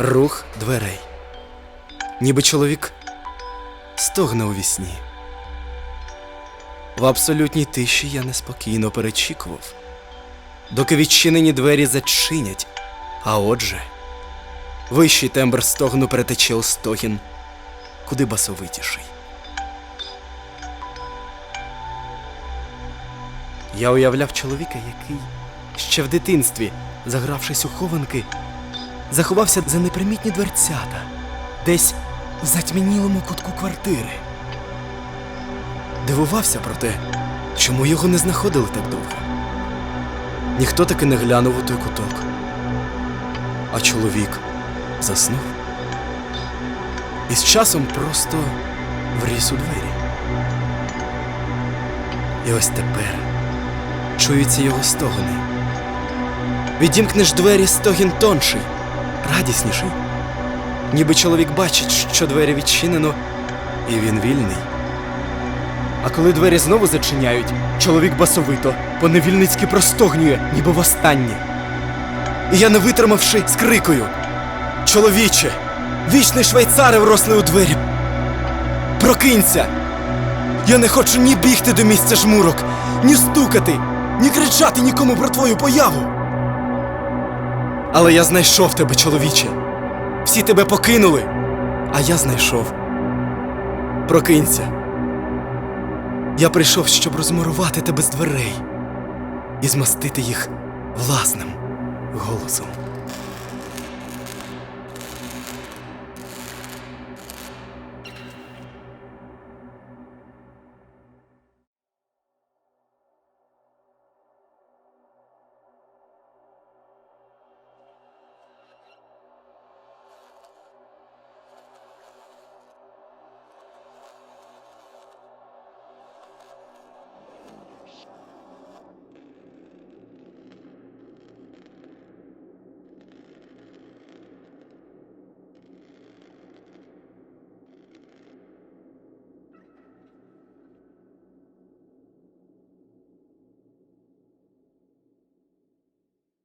Рух дверей. Ніби чоловік стогне у вісні. В абсолютній тиші я неспокійно перечікував, доки відчинені двері зачинять, а отже, вищий тембр стогну перетече у стогін, куди басовитіший. Я уявляв чоловіка, який ще в дитинстві, загравшись у хованки, заховався за непримітні дверцята, десь в затьмянілому кутку квартири. Дивувався про те, чому його не знаходили так довго. Ніхто таки не глянув у той куток. А чоловік заснув. І з часом просто вріс у двері. І ось тепер чуються його стогони. Відімкнеш двері стогін тонший, радісніший. Ніби чоловік бачить, що двері відчинено, і він вільний. А коли двері знову зачиняють, чоловік басовито, поневільницьки простогнює, ніби востаннє. І я, не витримавши, скрикую. Чоловіче, вічний швейцари вросли у двері. Прокинься! Я не хочу ні бігти до місця жмурок, ні стукати, ні кричати нікому про твою появу. Але я знайшов тебе, чоловіче. Всі тебе покинули, а я знайшов. Прокинься. Я прийшов, щоб розмурувати тебе з дверей і змастити їх власним голосом.